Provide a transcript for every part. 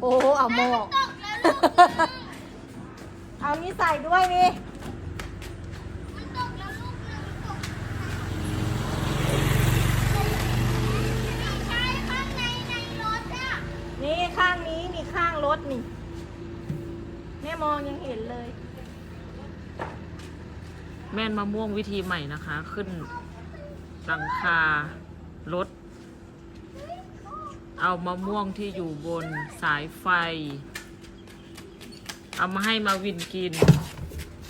โอ้เอาโมกเอานี่ใส่ด้วยนี่มันตกแล้วลูกหนึ่งตกไม่ใช่ข้างในในรถอะนี่ข้างนี้นี่ข้างรถนี่ แม่มองยังเห็นเลย แม่นมะม่วงวิธีใหม่นะคะ ขึ้นหลังคารถ เอามะม่วงที่อยู่บนสายไฟ เอามาให้มาวินกิน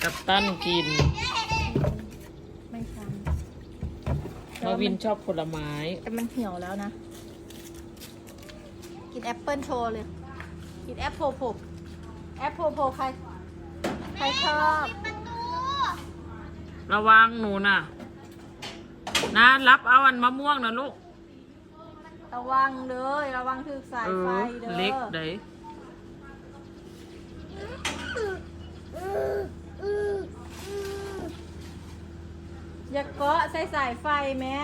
กับตั้นกิน ไม่ทันมาวินชอบผลไม้ แต่มันเหี่ยวแล้วนะ กินแอปเปิลโชว์เลย กินแอปโพโพแอปโพโพใคร ใครชอบประตูระวังหนูน่ะ นะ รับเอาอันมะม่วงนะลูก ระวังเลยระวังถึกสายไฟเด้อเล็กไดอย่าเกาะใส่สายไฟแม่